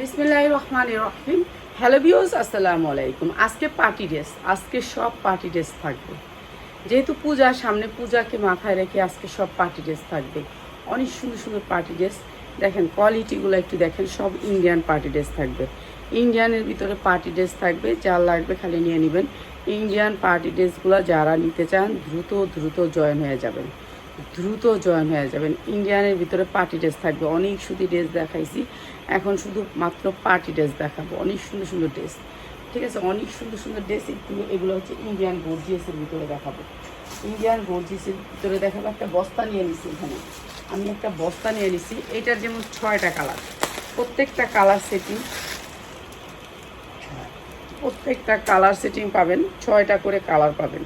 বিসমিল্লাহ রহমান রহিম হ্যালো বিওস আসসালামু আলাইকুম। আজকে পার্টি ড্রেস আজকে সব পার্টি ড্রেস থাকবে। যেহেতু পূজা, সামনে পূজাকে মাথায় রেখে আজকে সব পার্টি ড্রেস থাকবে। অনেক সুন্দর সুন্দর পার্টি ড্রেস দেখেন কোয়ালিটিগুলো একটু দেখেন, সব ইন্ডিয়ান পার্টি ড্রেস থাকবে। ইন্ডিয়ানের ভিতরে পার্টি ড্রেস থাকবে যা লাগবে খালি নিয়ে নেবেন। ইন্ডিয়ান পার্টি ড্রেসগুলো যারা নিতে চান, দ্রুত দ্রুত জয়েন হয়ে যাবেন। দ্রুত জয়েন হয়ে যাবেন। ইন্ডিয়ানের ভিতরে পার্টি ড্রেস থাকবে। অনেক সুতি ড্রেস দেখাইছি। এখন শুধু মাত্র পার্টি ড্রেস দেখাবো। অনেক সুন্দর সুন্দর ড্রেস ঠিক আছে? অনেক সুন্দর সুন্দর ড্রেস এগুলো হচ্ছে ইন্ডিয়ান গর্জিয়াসের ভিতরে দেখাবো। ইন্ডিয়ান গর্জিয়াসের ভিতরে দেখাবো। একটা বস্তা নিয়ে নিছি এখানে। আমি একটা বস্তা নিয়ে নিছি। এটার যেমন ছয়টা কালার প্রত্যেকটা কালার সেটিং প্রত্যেকটা কালার সেটিং পাবেন। ছয়টা করে কালার পাবেন।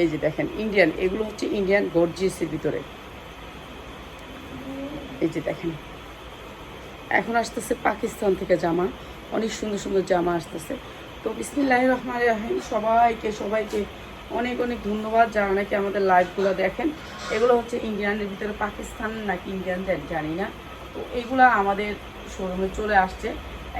এই যে দেখেন ইন্ডিয়ান এগুলো হচ্ছে ইন্ডিয়ান গর্জিয়াসের ভিতরে। এই যে দেখেন, এখন আসতেছে পাকিস্তান থেকে জামা, অনেক সুন্দর সুন্দর জামা আসতেছে। তো বিসমিল্লাহ রহমান রাহিম, সবাইকে সবাইকে অনেক অনেক ধন্যবাদ যারা নাকি আমাদের লাইভগুলো দেখেন। এগুলো হচ্ছে ইন্ডিয়ানের ভিতরে, পাকিস্তান নাকি ইন্ডিয়ান জানি না। তো এগুলো আমাদের শোরুমে চলে আসছে।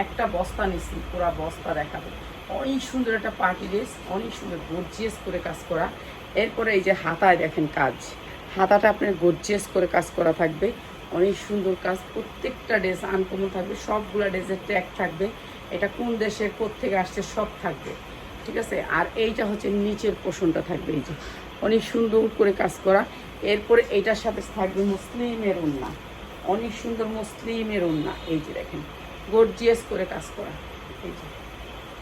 একটা বস্তা নিচ্ছি পুরা বস্তা দেখাবো। অনেক সুন্দর একটা পার্টি ড্রেস, অনেক সুন্দর গর্জিয়াস করে কাজ করা। এরপরে এই যে হাতায় দেখেন কাজ। হাতাটা আপনার গর্জিয়াস করে কাজ করা থাকবে। অনেক সুন্দর কাজ, প্রত্যেকটা ড্রেস আনকমন থাকবে, সবগুলো ড্রেসের ট্যাগ থাকবে। এটা কোন দেশের থেকে আসছে, সব থাকবে। ঠিক আছে? আর এইটা হচ্ছে নিচের পোষণটা থাকবে এই যে। অনেক সুন্দর করে কাজ করা। এরপরে এইটার সাথে থাকবে মুসলিমের উন্না অনেক সুন্দর মুসলিমের উন্না এই যে দেখেন গর্জিয়াস করে কাজ করা। এই যে।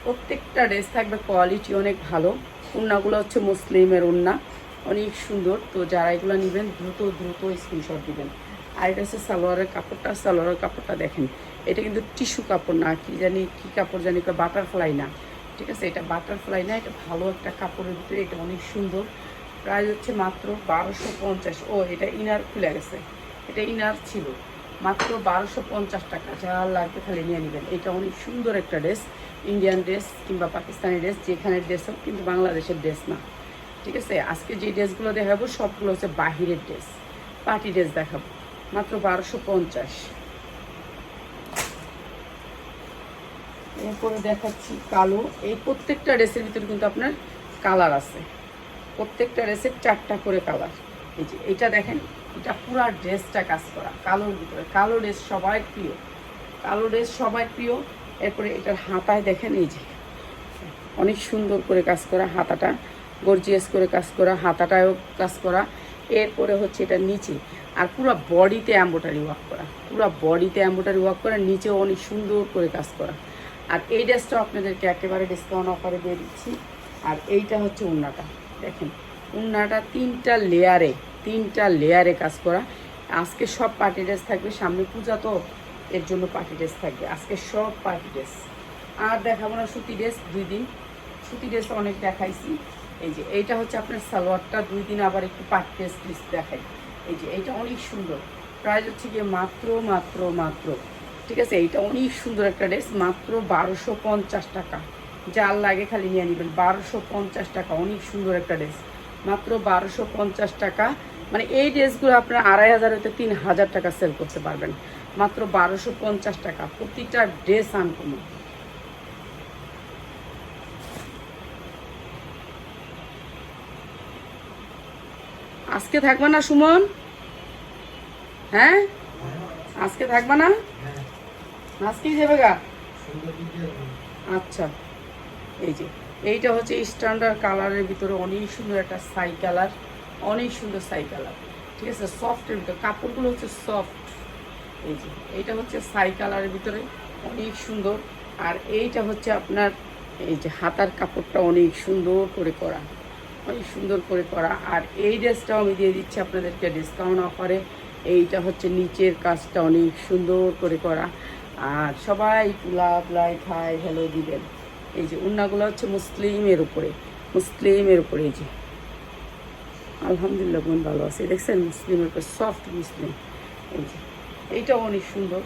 প্রত্যেকটা ড্রেস থাকবে কোয়ালিটি অনেক ভালো। উন্নাগুলো হচ্ছে মুসলিমের উন্না অনেক সুন্দর। তো যারা এগুলো নেবেন, দ্রুত দ্রুত স্ক্রিনশট দিবেন। আর এটা হচ্ছে সালোয়ারের কাপড়টা। সালোয়ারের কাপড়টা দেখেন, এটা কিন্তু টিস্যু কাপড় না, কি জানি, কি কাপড় জানি বাটারফ্লাই না। ঠিক আছে? এটা বাটারফ্লাই না, এটা ভালো একটা কাপড়ের ভিতরে, এটা অনেক সুন্দর। প্রাইস হচ্ছে মাত্র বারোশো পঞ্চাশ। ও, এটা ইনার খুলে গেছে। এটা ইনার ছিল। মাত্র বারোশো পঞ্চাশ টাকা। যা লাগবে খালি নিয়ে নেবেন। এটা অনেক সুন্দর একটা ড্রেস ইন্ডিয়ান ড্রেস কিংবা পাকিস্তানি ড্রেস যেখানের ড্রেস হোক, কিন্তু বাংলাদেশের ড্রেস না। ঠিক আছে? আজকে যে ড্রেসগুলো দেখাবো, সবগুলো হচ্ছে বাহিরের ড্রেস পার্টি ড্রেস দেখাবো। মাত্র বারোশো পঞ্চাশ। এরপরে দেখাচ্ছি কালো। এই প্রত্যেকটা ড্রেসের ভিতরে কিন্তু আপনার কালার আছে। প্রত্যেকটা ড্রেসের চারটা করে কালার এই যে এটা দেখেন, এটা পুরো ড্রেসটা কাজ করা। কালোর ভিতরে। কালো ড্রেস সবাই প্রিয়। কালো ড্রেস সবাই প্রিয়। এরপরে এটার হাতায় দেখেন এই যে, অনেক সুন্দর করে কাজ করা হাতাটা গর্জিয়াস করে কাজ করা হাতাটাও কাজ করা। এরপরে হচ্ছে এটা নিচে, আর পুরো বডিতে অ্যাম্বোটারি ওয়ার্ক করা, পুরো বডিতে অ্যাম্বোটারি ওয়ার্ক করা, নিচেও অনেক সুন্দর করে কাজ করা। আর এই ড্রেসটাও আপনাদেরকে একেবারে ডিসকাউন্ট অফারে দিয়ে দিচ্ছি। আর এইটা হচ্ছে উন্নাটা, দেখেন, উন্নাটা তিনটা লেয়ারে তিনটা লেয়ারে কাজ করা। আজকে সব পার্টি ড্রেস থাকবে, সামনে পূজা তো এর জন্য পার্টি ড্রেস থাকবে। আজকে সব পার্টি ড্রেস আর দেখাবো না সুতি ড্রেস দুই দিন। সুতি ড্রেস অনেক দেখাইছি। এই যে, এইটা হচ্ছে আপনার সালোয়ারটা, দুই দিন আবার একটু পার্টি ড্রেস পিস দেখাই। এই যে, এইটা অনেক সুন্দর। প্রাইস হচ্ছে গিয়ে মাত্র মাত্র মাত্র। ঠিক আছে, এইটা অনেক সুন্দর একটা ড্রেস মাত্র বারোশো পঞ্চাশ টাকা। যার লাগে খালি নিয়ে নেবেন, বারোশো পঞ্চাশ টাকা, অনেক সুন্দর একটা ড্রেস মাত্র বারোশো পঞ্চাশ টাকা। মানে এই ড্রেসগুলো আপনার আড়াই হাজার হতে তিন হাজার টাকা সেল করতে পারবেন। মাত্র বারোশো পঞ্চাশ টাকা। প্রতিটা ড্রেস আনকমন আজকে থাকবে না সুমন? হ্যাঁ? আজকে থাকবে না? আজকেই যাবে গা? আচ্ছা। এই যে, এইটা হচ্ছে স্ট্যান্ডার্ড কালারের ভিতরে অনেক সুন্দর একটা সাই কালার অনেক সুন্দর সাই কালার ঠিক আছে? সফটের ভিতরে, কাপড়গুলো হচ্ছে সফট এই যে, এইটা হচ্ছে সাই কালারের ভিতরে, অনেক সুন্দর। আর এইটা হচ্ছে আপনার, এই যে হাতার কাপড়টা অনেক সুন্দর করে করা, অনেক সুন্দর করে করা। আর এই ড্রেসটাও আমি দিয়ে দিচ্ছি আপনাদেরকে ডিসকাউন্ট অফারে। এইটা হচ্ছে নিচের কাজটা অনেক সুন্দর করে করা। আর সবাই লাভ লাই খায় হ্যালো দিবেন। এই যে উন্নাগুলো হচ্ছে মুসলিমের উপরে মুসলিমের উপরে এই যে। আলহামদুলিল্লাহ বোন ভালো আছে। দেখছেন মুসলিমের উপরে সফট মুসলিম। এই যে। এইটাও অনেক সুন্দর।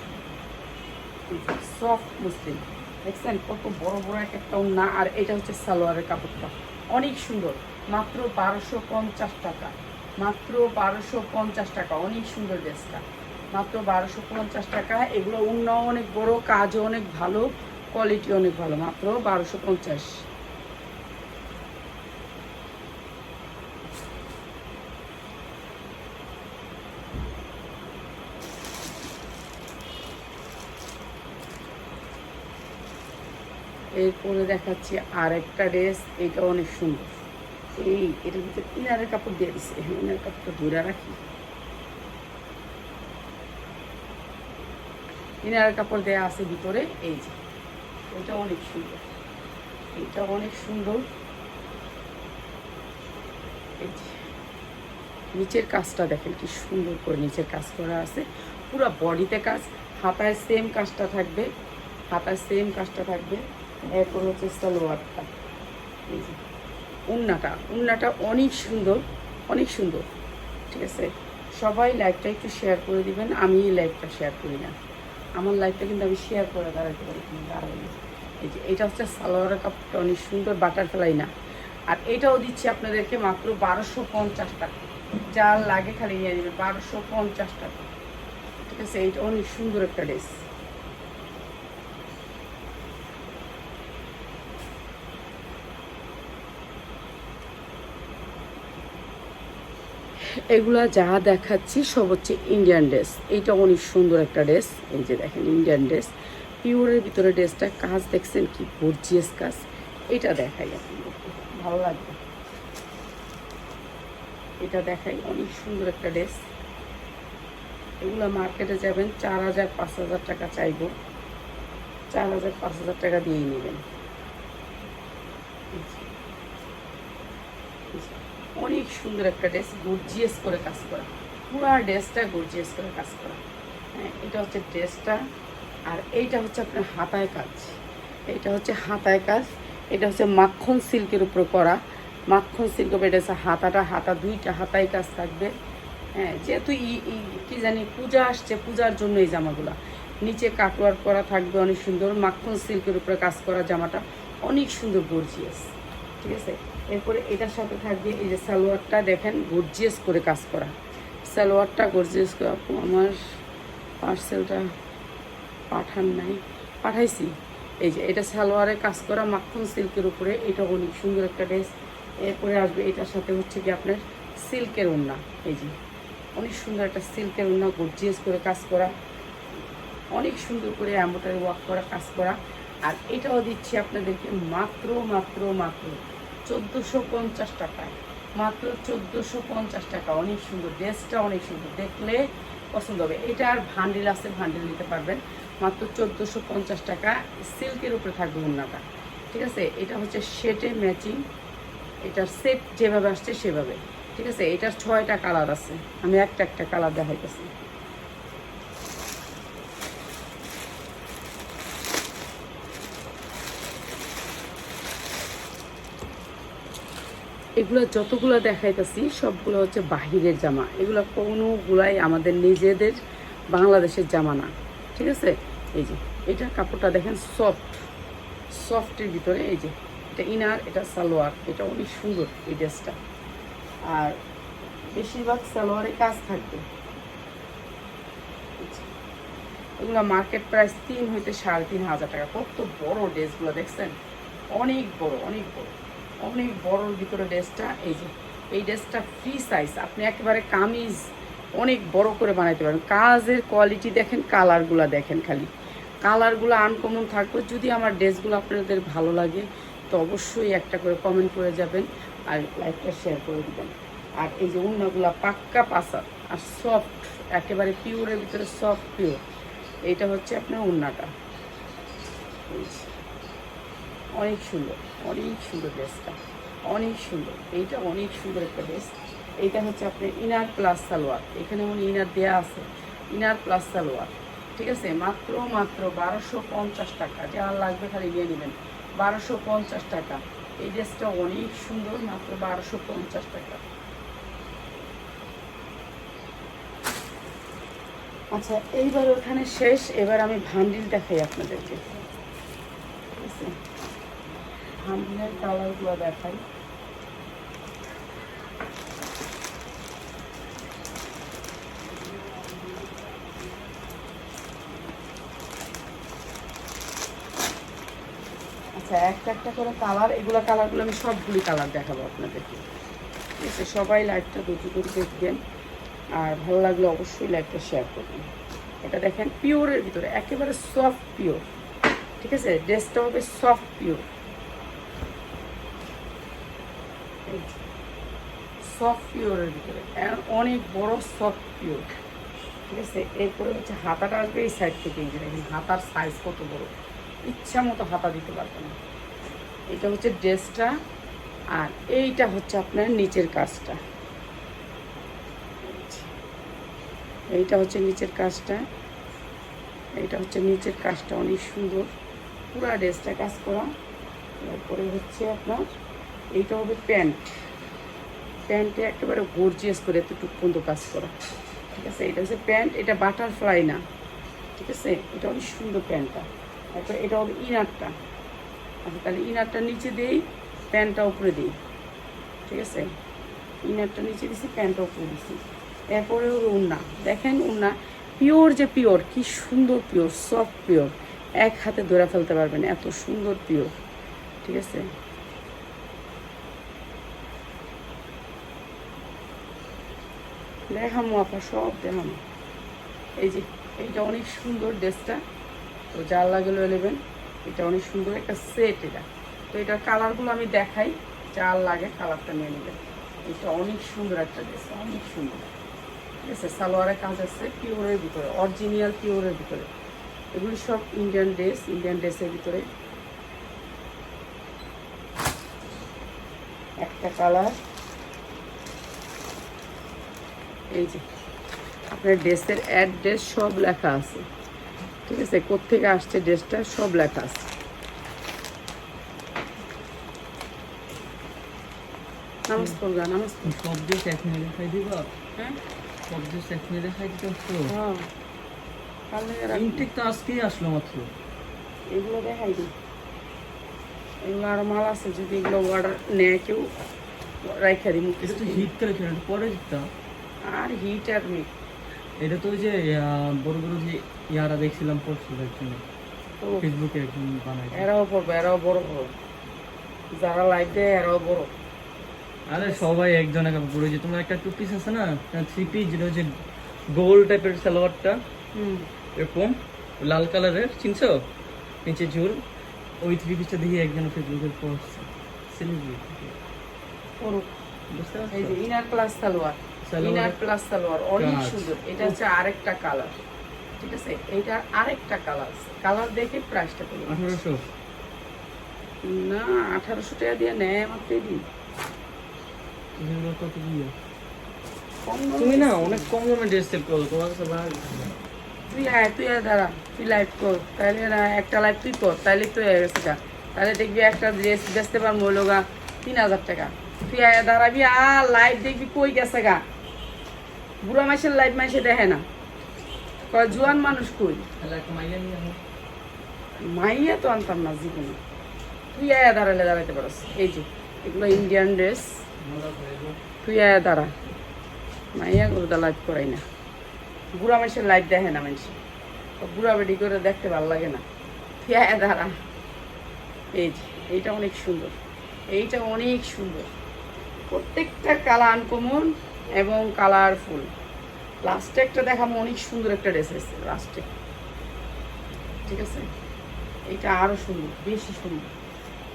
সফট মুসলিম দেখছেন কত বড় বড় এক একটা না আর এটা হচ্ছে সালোয়ারের কাপড়টা। অনেক সুন্দর। মাত্র বারোশো পঞ্চাশ টাকা। মাত্র বারোশো পঞ্চাশ টাকা। অনেক সুন্দর ড্রেসটা। মাত্র বারোশো পঞ্চাশ টাকা। এগুলো উন্নয় অনেক বড়, কাজও অনেক ভালো কোয়ালিটি অনেক ভালো। মাত্র বারোশো পঞ্চাশ। এরপরে দেখাচ্ছি আর একটা ড্রেস এটা অনেক সুন্দর। এই, এটার ভিতরে ইনারের কাপড় দিয়ে দিচ্ছে ইনারের কাপড়টা ধরে রাখি। ইনারের কাপড় দেওয়া আছে ভিতরে, এই যে। এটা অনেক সুন্দর। এটা অনেক সুন্দর। এই যে। নিচের কাজটা দেখেন কি সুন্দর করে নিচের কাজ করা আছে। পুরো বডিতে কাজ, হাতায় সেম কাজটা থাকবে, হাতায় সেম কাজটা থাকবে। এরপর হচ্ছে সালোয়ারটা উন্নাটা উন্নাটা অনেক সুন্দর অনেক সুন্দর, ঠিক আছে? সবাই লাইভটা একটু শেয়ার করে দিবেন, আমি এই লাইভটা শেয়ার করি না। আমার লাইভটা কিন্তু আমি শেয়ার করে দাঁড়াতে পারি দাঁড়াই না। এই যে, এটা হচ্ছে সালোয়ারের কাপড়টা অনেক সুন্দর বাটার ফেলাই না। আর এটাও দিচ্ছি আপনাদেরকে মাত্র বারোশো পঞ্চাশ টাকা। যা লাগে খালি নিয়ে নেবে বারোশো পঞ্চাশ টাকা। ঠিক আছে? এইটা অনেক সুন্দর একটা ড্রেস এগুলা যা দেখাচ্ছি সব হচ্ছে ইন্ডিয়ান ড্রেস এইটা অনেক সুন্দর একটা ড্রেস এই যে দেখেন ইন্ডিয়ান ড্রেস পিওরের ভিতরে ড্রেসটা কাজ দেখছেন কি গর্জিয়াস কাজ। এটা দেখাই আপনাদেরকে। ভালো লাগবে। এটা দেখাই অনেক সুন্দর একটা ড্রেস এগুলো মার্কেটে যাবেন, চার হাজার, পাঁচ হাজার টাকা চাইব। চার হাজার, পাঁচ হাজার টাকা দিয়েই নেবেন। অনেক সুন্দর একটা ড্রেস গর্জিয়াস করে কাজ করা। পুরো ড্রেসটা গর্জিয়াস করে কাজ করা। হ্যাঁ এটা হচ্ছে ড্রেসটা আর এইটা হচ্ছে আপনার হাতায় কাজ। এটা হচ্ছে হাতায় কাজ। এটা হচ্ছে মাখন সিল্কের উপর করা। মাখন সিল্ক এটা হচ্ছে হাতাটা। হাতা দুইটা হাতায় কাজ থাকবে। হ্যাঁ যেহেতু কি জানি, পূজা আসছে, পূজার জন্য এই জামাগুলো। নিচে কাটওয়ার করা থাকবে, অনেক সুন্দর। মাখন সিল্কের উপরে কাজ করা জামাটা অনেক সুন্দর গর্জিয়াস ঠিক আছে? এরপরে এটার সাথে থাকবে এই যে সালোয়ারটা দেখেন গর্জিয়াস করে কাজ করা। সালোয়ারটা গর্জিয়াস করে, আপু, আমার পার্সেলটা পাঠান নাই। পাঠাইছি। এই যে এটা সালোয়ারে কাজ করা মাখন সিল্কের উপরে, এটা অনেক সুন্দর একটা ড্রেস। এরপরে আসবে এটার সাথে হচ্ছে কি আপনার সিল্কের ওড়না এই যে অনেক সুন্দর একটা সিল্কের ওড়না গর্জিয়াস করে কাজ করা। অনেক সুন্দর করে অ্যাম্বোটারি ওয়ার্ক করা, কাজ করা। আর এটাও দিচ্ছি আপনাদেরকে মাত্র মাত্র মাত্র চোদ্দোশো পঞ্চাশ টাকায় মাত্র চোদ্দোশো পঞ্চাশ টাকা। অনেক সুন্দর। ড্রেসটা অনেক সুন্দর। দেখলে পছন্দ হবে। এটা আর ভান্ডিল আছে, ভান্ডিল নিতে পারবেন। মাত্র চোদ্দোশো পঞ্চাশ টাকা। সিল্কের উপরে থাকবে ওড়নাটা। ঠিক আছে? এটা হচ্ছে সেটে ম্যাচিং। এটার সেট যেভাবে আসছে সেভাবে। ঠিক আছে? এটার ছয়টা কালার আছে। আমি একটা একটা কালার দেখাইতেছি। এগুলো যতগুলো দেখাইতেছি, সবগুলো হচ্ছে বাহিরের জামা। এগুলো কোনোগুলাই আমাদের নিজেদের বাংলাদেশের জামা না। ঠিক আছে? এই যে, এটা কাপড়টা দেখেন সফট সফটের ভিতরে, এই যে, এটা ইনার এটা সালোয়ার, এটা অনেক সুন্দর এই ড্রেসটা। আর বেশিরভাগ সালোয়ারে কাজ থাকবে। এগুলো মার্কেট প্রাইস তিন হইতে সাড়ে তিন হাজার টাকা। কত বড় ড্রেসগুলো দেখছেন? অনেক বড় অনেক বড়। অনেক বড়র ভিতরে ড্রেসটা, এই যে, এই ড্রেসটা ফ্রি সাইজ আপনি একেবারে কামিজ অনেক বড় করে বানাইতে পারেন। কাজের কোয়ালিটি দেখেন কালারগুলো দেখেন খালি। কালারগুলো আনকমন থাকবে। যদি আমার ড্রেসগুলো আপনাদের ভালো লাগে, তো অবশ্যই একটা করে কমেন্ট করে যাবেন আর লাইকটা শেয়ার করে দেবেন। আর এই যে উন্নাগুলো পাক্কা পাসা আর সফট একেবারে পিওরের ভিতরে সফট পিওর এইটা হচ্ছে আপনার উন্নাটা। অনেক সুন্দর অনেক সুন্দর ড্রেসটা, অনেক সুন্দর, এইটা অনেক সুন্দর একটা ড্রেস। এইটা হচ্ছে আপনার ইনার প্লাস সালোয়ার, এখানে উনি ইনার দেওয়া আছে, ইনার প্লাস সালোয়ার, ঠিক আছে? মাত্র মাত্র বারোশো পঞ্চাশ টাকা, যা লাগবে খালি নিয়ে নেবেন, বারোশো পঞ্চাশ টাকা। এই ড্রেসটা অনেক সুন্দর, মাত্র বারোশো পঞ্চাশ টাকা। আচ্ছা এইবার ওখানে শেষ, এবার আমি ভান্ডিল দেখাই আপনাদেরকে। হান্ডিয়ার কালারগুলো দেখাই। আচ্ছা একটা একটা করে কালার, এগুলো কালারগুলো আমি সবগুলি কালার দেখাবো আপনাদেরকে। ঠিক আছে, সবাই লাইটটা দুটো করে দেখবেন। আর ভালো লাগলে অবশ্যই লাইটটা শেয়ার করবেন। এটা দেখেন পিওরের ভিতরে, একেবারে সফট পিওর ঠিক আছে ড্রেসটা হবে সফট পিওর সফট পিওরের ভিতরে অনেক বড় সফট ঠিক আছে? এরপরে হচ্ছে হাতাটা আসবে এই সাইড থেকে এই হাতার সাইজ কত বড়। ইচ্ছা মতো হাতা দিতে পারবেন এটা হচ্ছে ড্রেসটা আর এইটা হচ্ছে আপনার নিচের কাজটা। এইটা হচ্ছে নিচের কাজটা। এইটা হচ্ছে নিচের কাজটা, অনেক সুন্দর। পুরা ড্রেসটা কাজ করা। তারপরে হচ্ছে আপনার, এইটা হবে প্যান্ট। প্যান্টে একেবারে গর্জিয়াস করে এতটুকু পর্যন্ত কাজ করা। ঠিক আছে? এটা হচ্ছে প্যান্ট, এটা বাটারফ্লাই না। ঠিক আছে? এটা অনেক সুন্দর প্যান্টটা। তারপরে এটা হবে ইনারটা আচ্ছা তাহলে ইনারটা নিচে দিই, প্যান্টটা উপরে দিই। ঠিক আছে? ইনারটা নিচে দিছি, প্যান্টটা উপরে দিছি। এরপরে হলো উন্না। দেখেন উন্না পিওর যে পিওর কি সুন্দর পিওর সফট পিওর এক হাতে ধরে ফেলতে পারবেন, এত সুন্দর পিওর ঠিক আছে? দেখামো আপনার সব দেখামো এই যে, এইটা অনেক সুন্দর ড্রেসটা। তো যার লাগে লয়ে নেবেন, এটা অনেক সুন্দর একটা সেট এটা। তো এটার কালারগুলো আমি দেখাই, যার লাগে কালারটা নিয়ে নেবেন। এটা অনেক সুন্দর একটা ড্রেস, অনেক সুন্দর। ঠিক আছে সালোয়ারের কাজ আছে পিওরের ভিতরে অরিজিনাল পিওরের ভিতরে। এগুলি সব ইন্ডিয়ান ড্রেস ইন্ডিয়ান ড্রেসের ভিতরে। একটা কালার। এই যে আপনার ড্রেসের অ্যাড্রেস সব লেখা আছে। ঠিক আছে কোত্থেকে আসছে ড্রেসটা? সব লেখা আছে। নামাজ পড়বা নামাজ সব ড্রেস এখনই দেখাই দিবা। হ্যাঁ? সব ড্রেস এখনই দেখাই দিতে তো হ্যাঁ। ইনটেক তো আজকেই আসলো মাত্র। এগুলো দেখাই দিই। এগুলো আরও মাল আছে যদি এগুলো অর্ডার নেয় কেউ এটা পরে দিতাম। আর হিট আর মিট এটা তো ওই যে বড় বড় যে ইয়ারা দেখছিলাম পড়ছিল একজন ফেসবুকে একজন বানাই এরাও পড়বে এরাও বড় বড়। যারা লাইভ দেয় এরাও বড়। আরে সবাই একজন একা পড়ে যে তোমার একটা টু পিস আছে না? থ্রি পিস যেটা হচ্ছে গোল টাইপের সালোয়ারটা। হুম। এরকম লাল কালারের চিনছো? নিচে ঝুল। ওই থ্রি পিসটা দেখি একজন ফেসবুকে পড়ছে সেলিব্রিটি বুঝতে এই যে পারছ inner salwar salwar. Inner plus salwar অনেক সুন্দর। এটা হচ্ছে আরেকটা কালার। ঠিক আছে? এটা আরেকটা কালার। কালার দেখে প্রাইসটা আঠারোশো। না আঠারোশো টাকা দিয়ে নেয় আমার কত দিয়ে? তুমি না অনেক কম দামে ড্রেস সেল করো। তোমার কাছে ভালো তুই আয় তুই আয় দাঁড়া তুই লাইভ কর। তাহলে না একটা লাইভ তুই কর। তাহলে তুই হয়ে গেছে গা। তাহলে দেখবি একটা ড্রেস বেচতে পারব হলো গা তিন হাজার টাকা। তুই আয় দাঁড়াবি আর লাইভ দেখবি কই গেছে গা। বুড়া মাসের লাইভ মাসে দেখে না। কয় জোয়ান মানুষ কই? মাইয়া তো আনতাম না জীবনে। তুই আয় দাঁড়ালে দাঁড়াইতে পারস। এই যে এগুলো ইন্ডিয়ান ড্রেস। তুই আয় দাঁড়া। মাইয়া গুলো লাইভ করাই না। বুড়া মানুষের লাইভ দেখে না মানুষ। বুড়া বেডি করে দেখতে ভালো লাগে না। তুই আয়া দাঁড়া। এই যে এইটা অনেক সুন্দর। এইটা অনেক সুন্দর। প্রত্যেকটা কালা আনকমন এবং কালারফুল। লাস্টে একটা দেখাবো, অনেক সুন্দর একটা ড্রেস এসেছে লাস্টে ঠিক আছে? এইটা আরও সুন্দর, বেশি সুন্দর।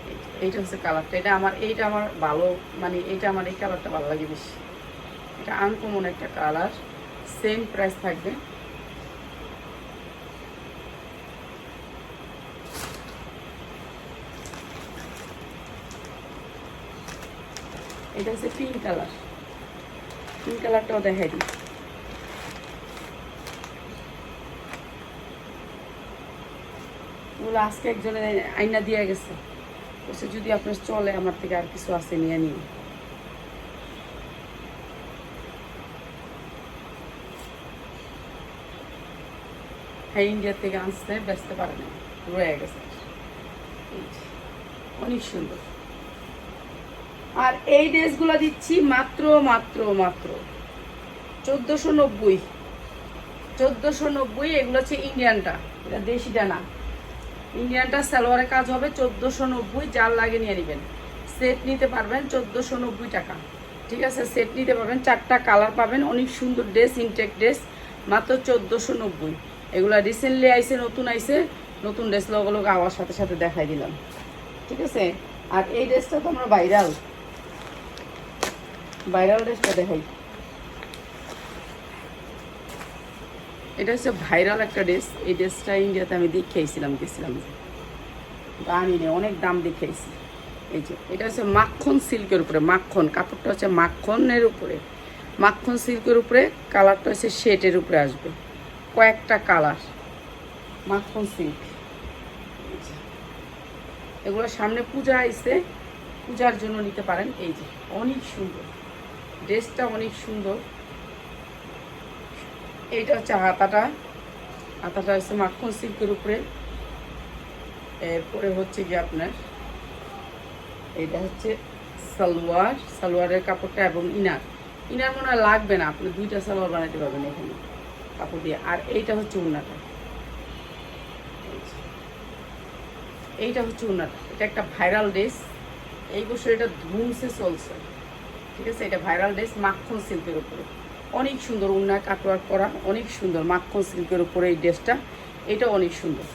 এই- এইটা হচ্ছে কালারটা এটা আমার, এইটা আমার ভালো মানে এইটা আমার এই কালারটা ভালো লাগে বেশি। এটা আনকমন একটা কালার সেম প্রাইস থাকবে। এটা হচ্ছে পিঙ্ক কালার পিঙ্ক কালারটাও দেখাই দিই। ওগুলো আজকে একজনে আইনা দিয়ে গেছে। বলছে, যদি আপনার চলে, আমার থেকে আর কিছু আছে, নিয়ে নিন। হ্যাঁ থেকে আনতে বেচতে পারে না রয়ে গেছে। অনেক সুন্দর। আর এই ড্রেসগুলো দিচ্ছি মাত্র মাত্র মাত্র। চোদ্দোশো নব্বই। চোদ্দোশো নব্বই, এগুলো হচ্ছে ইন্ডিয়ানটা। এটা দেশিটা না। ইন্ডিয়ানটা সালোয়ারের কাজ হবে চোদ্দোশো নব্বই, যার লাগে নিয়ে নেবেন। সেট নিতে পারবেন চোদ্দোশো নব্বই টাকা। ঠিক আছে, সেট নিতে পারবেন। চারটা কালার পাবেন, অনেক সুন্দর ড্রেস, ইনটেক ড্রেস, মাত্র চোদ্দোশো নব্বই। এগুলো রিসেন্টলি আইসে নতুন আইসে নতুন ড্রেস লগলো আওয়ার সাথে সাথে দেখাই দিলাম। ঠিক আছে? আর এই ড্রেসটা তো আমরা ভাইরাল। ভাইরাল ড্রেসটা দেখাই এটা হচ্ছে ভাইরাল একটা ড্রেস। এই ড্রেসটা ইন্ডিয়াতে আমি দেখিয়েছিলাম, গেছিলাম। আনি নে অনেক দাম দেখিয়েছি। এই যে, এটা হচ্ছে মাখন সিল্কের উপরে, মাখন। কাপড়টা হচ্ছে মাখনের উপরে। মাখন সিল্কের উপরে, কালারটা হচ্ছে শেটের উপরে আসবে। কয়েকটা কালার। মাখন সিল্ক। এগুলো সামনে পূজা আইছে, পূজার জন্য নিতে পারেন। এই যে, অনেক সুন্দর। ড্রেসটা অনেক সুন্দর। এইটা হচ্ছে হাতাটা। হাতাটা হচ্ছে মাখন সিল্কের উপরে। এরপরে হচ্ছে কি আপনার এটা হচ্ছে সালোয়ার। সালোয়ারের কাপড়টা এবং ইনার। ইনার মনে হয় লাগবে না, আপনি দুইটা সালোয়ার বানাতে পারবেন এখানে কাপড় দিয়ে। আর এইটা হচ্ছে উন্নাটা এইটা হচ্ছে উন্নাটা এটা একটা ভাইরাল ড্রেস। এই বছর এটা ধুমসে চলছে। ঠিক আছে, এটা ভাইরাল ড্রেস মাখন সিল্কের উপরে। অনেক সুন্দর উন্না কাটোয়ার করা অনেক সুন্দর মাখন সিল্কের উপরে এই ড্রেসটা। এটা অনেক সুন্দর।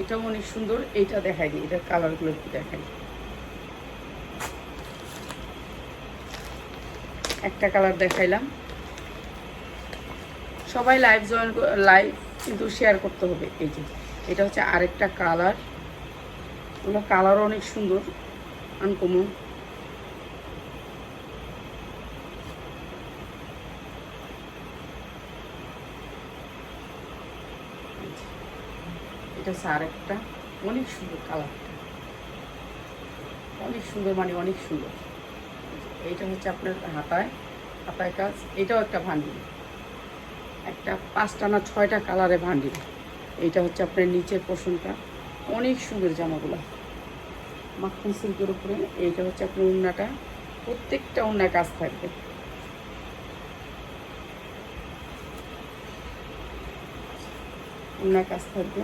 এটাও অনেক সুন্দর, এটা দেখাই দিই এটার কালারগুলো একটু দেখাই। একটা কালার দেখাইলাম। সবাই লাইভ জয়েন লাইভ কিন্তু শেয়ার করতে হবে, এই যে। এটা হচ্ছে আরেকটা কালার। ওগুলো কালারও অনেক সুন্দর আনকমন এটা হচ্ছে আরেকটা। অনেক সুন্দর কালারটা। অনেক সুন্দর মানে অনেক সুন্দর। এইটা হচ্ছে আপনার হাতায় হাতায় কাজ। এটাও একটা ভান্ডিল একটা পাঁচটা না ছয়টা কালারে ভান্ডিল এইটা হচ্ছে আপনার নিচের পোষণটা। অনেক সুন্দর জামাগুলো। মাখন সিল্কের উপরে। এইটা হচ্ছে আপনার উন্নাটা। প্রত্যেকটা উন্নায় কাজ থাকবে। উন্নায় কাজ থাকবে।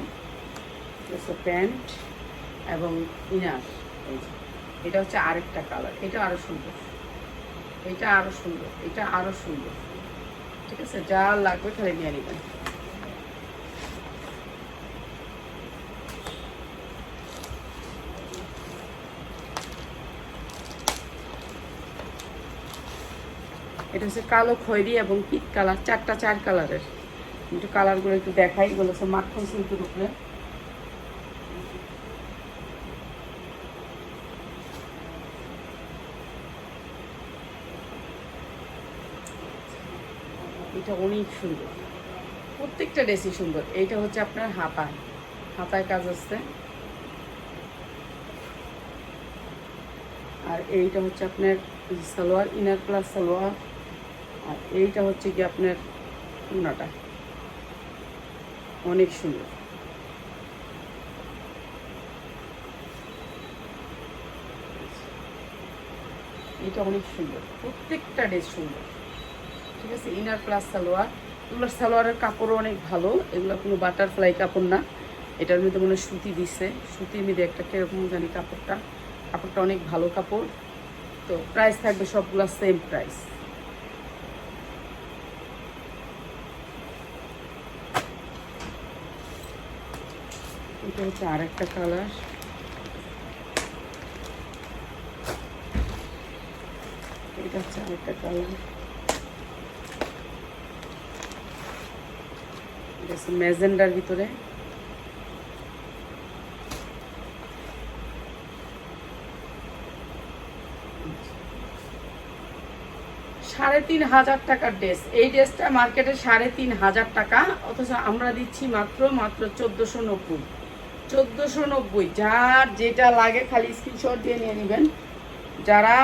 হচ্ছে প্যান্ট এবং ইনার এটা হচ্ছে আরেকটা কালার এটা আরও সুন্দর। এটা আরও সুন্দর। এটা আরও সুন্দর। ঠিক আছে? যা লাগবে খালি নিয়ে নেবেন। এটা হচ্ছে কালো খয়েরি এবং পিট কালার চারটা চার কালারের একটু কালারগুলো একটু দেখাই। হচ্ছে মাখন সিল্কের উপরে। এটা অনেক সুন্দর। প্রত্যেকটা ড্রেসই সুন্দর। এইটা হচ্ছে আপনার হাতায়। হাতায় কাজ আসছে আর এইটা হচ্ছে আপনার সালোয়ার ইনার প্লাস সালোয়ার। আর এইটা হচ্ছে কি আপনার উনাটা অনেক সুন্দর। এটা অনেক সুন্দর। প্রত্যেকটা ড্রেস সুন্দর। ঠিক আছে? Inner plus salwar. এগুলোর সালোয়ারের কাপড়ও অনেক ভালো। এগুলো কোনো বাটারফ্লাই কাপড় না। এটার মধ্যে মনে হয় সুতি দিছে। সুতির মধ্যে একটা কীরকম জানি কাপড়টা। কাপড়টা অনেক ভালো কাপড়। তো প্রাইস থাকবে সবগুলো সেম প্রাইস এটা হচ্ছে আর একটা কালার এটা হচ্ছে আরেকটা কালার হচ্ছে ম্যাজেন্ডার ভিতরে। সাড়ে তিন হাজার টাকার ড্রেস। এই ড্রেসটা মার্কেটে সাড়ে তিন হাজার টাকা, অথচ আমরা দিচ্ছি মাত্র মাত্র নব্বই। চোদ্দোশো নব্বই, যার যেটা লাগে খালি স্ক্রিনশট দিয়ে নিয়ে নেবেন। যারা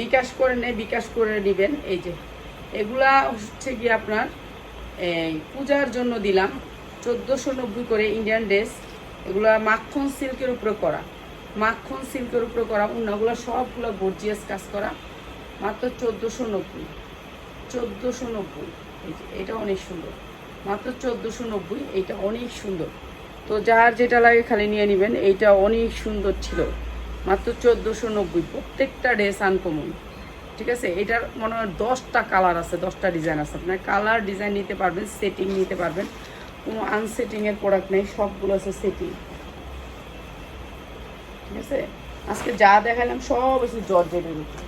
বিকাশ করে নেয়, বিকাশ করে নেবেন। এই যে, এগুলা হচ্ছে কি আপনার এই পূজার জন্য দিলাম চোদ্দোশো নব্বই করে ইন্ডিয়ান ড্রেস এগুলা মাখন সিল্কের উপরে করা। মাখন সিল্কের উপরে করা অন্যগুলো সবগুলো গর্জিয়াস কাজ করা। মাত্র চোদ্দোশো নব্বই। চোদ্দোশো নব্বই। এটা অনেক সুন্দর। মাত্র চোদ্দোশো নব্বই এটা অনেক সুন্দর। তো যার যেটা লাগে খালি নিয়ে নেবেন, এইটা অনেক সুন্দর ছিল। মাত্র চোদ্দোশো নব্বই। প্রত্যেকটা ড্রেস আনকমন ঠিক আছে? এটার মনে হয় দশটা কালার আছে, দশটা ডিজাইন আছে। আপনার কালার ডিজাইন নিতে পারবেন সেটিং নিতে পারবেন। কোনো আনসেটিংয়ের প্রোডাক্ট নেই, সবগুলো আছে সেটিং ঠিক আছে? আজকে যা দেখালাম সব আছে জর্জেটের উপরে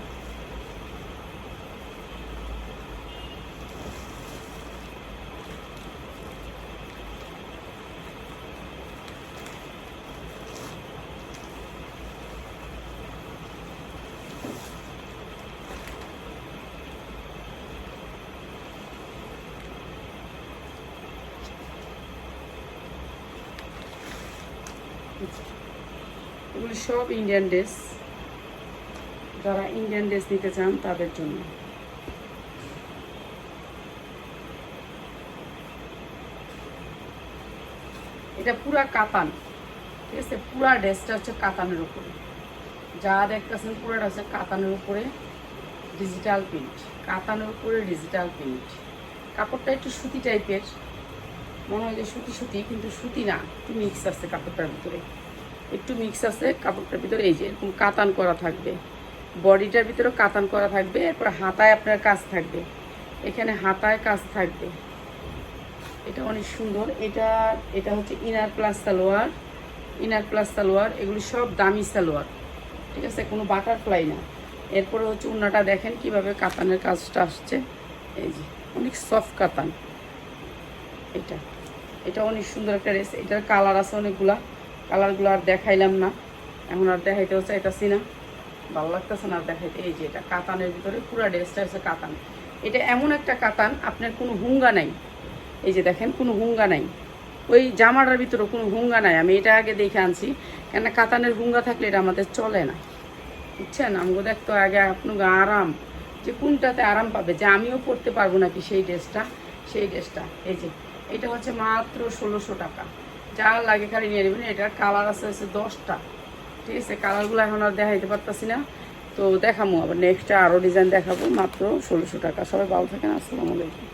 এগুলি সব ইন্ডিয়ান ড্রেস যারা ইন্ডিয়ান ড্রেস নিতে চান তাদের জন্য। এটা পুরা কাতান, ঠিক আছে? পুরা ড্রেসটা হচ্ছে কাতানের উপরে। যা দেখতেছেন পুরাটা হচ্ছে কাতানের উপরে ডিজিটাল প্রিন্ট কাতানের উপরে ডিজিটাল প্রিন্ট কাপড়টা একটু সুতি টাইপের মনে হয় যে সুতি সুতি, কিন্তু সুতি না, একটু মিক্স আছে কাপড়টার ভিতরে। একটু মিক্স আছে, কাপড়টার ভিতরে এই যে এরকম কাতান করা থাকবে। বডিটার ভিতরে কাতান করা থাকবে, এরপর হাতায় আপনার কাজ থাকবে। এখানে হাতায় কাজ থাকবে। এটা অনেক সুন্দর। এটা এটা হচ্ছে inner plus salwar. Inner plus salwar, এগুলি সব দামি সালোয়ার। ঠিক আছে? কোনো বাটারফ্লাই না। এরপরে হচ্ছে উন্নাটা দেখেন কীভাবে কাতানের কাজটা আসছে। এই যে, অনেক সফট কাতান। এটা এটা অনেক সুন্দর একটা ড্রেস এটার কালার আছে অনেকগুলা। কালারগুলো আর দেখাইলাম না। এখন আর দেখাইতেও চাইতেছি না। ভালো লাগতেছে না আর দেখাইতে। এই যে এটা কাতানের ভিতরে পুরো ড্রেসটা হচ্ছে কাতান। এটা এমন একটা কাতান, আপনার কোনো হুঙ্গা নাই। এই যে দেখেন, কোনো হুঙ্গা নাই। ওই জামাটার ভিতরে কোনো হুঙ্গা নাই। আমি এটা আগে দেখে আনছি। কেন কাতানের হুঙ্গা থাকলে এটা আমাদের চলে না। বুঝছেন? আমাকে দেখতো আগে আপনাকে আরাম। যে কোনটাতে আরাম পাবে? যে আমিও পরতে পারব নাকি সেই ড্রেসটা? সেই ড্রেসটা। এই যে, এটা হচ্ছে মাত্র ষোলোশো টাকা। যা লাগে খালি নিয়ে নেবেন। এটার কালার আছে হচ্ছে দশটা। ঠিক আছে কালারগুলো এখন আর দেখাইতে পারতাছি না। তো দেখামো আবার নেক্সট আরও ডিজাইন দেখাবো, মাত্র ষোলোশো টাকা। সবাই ভালো থাকেন, আসসালামু আলাইকুম।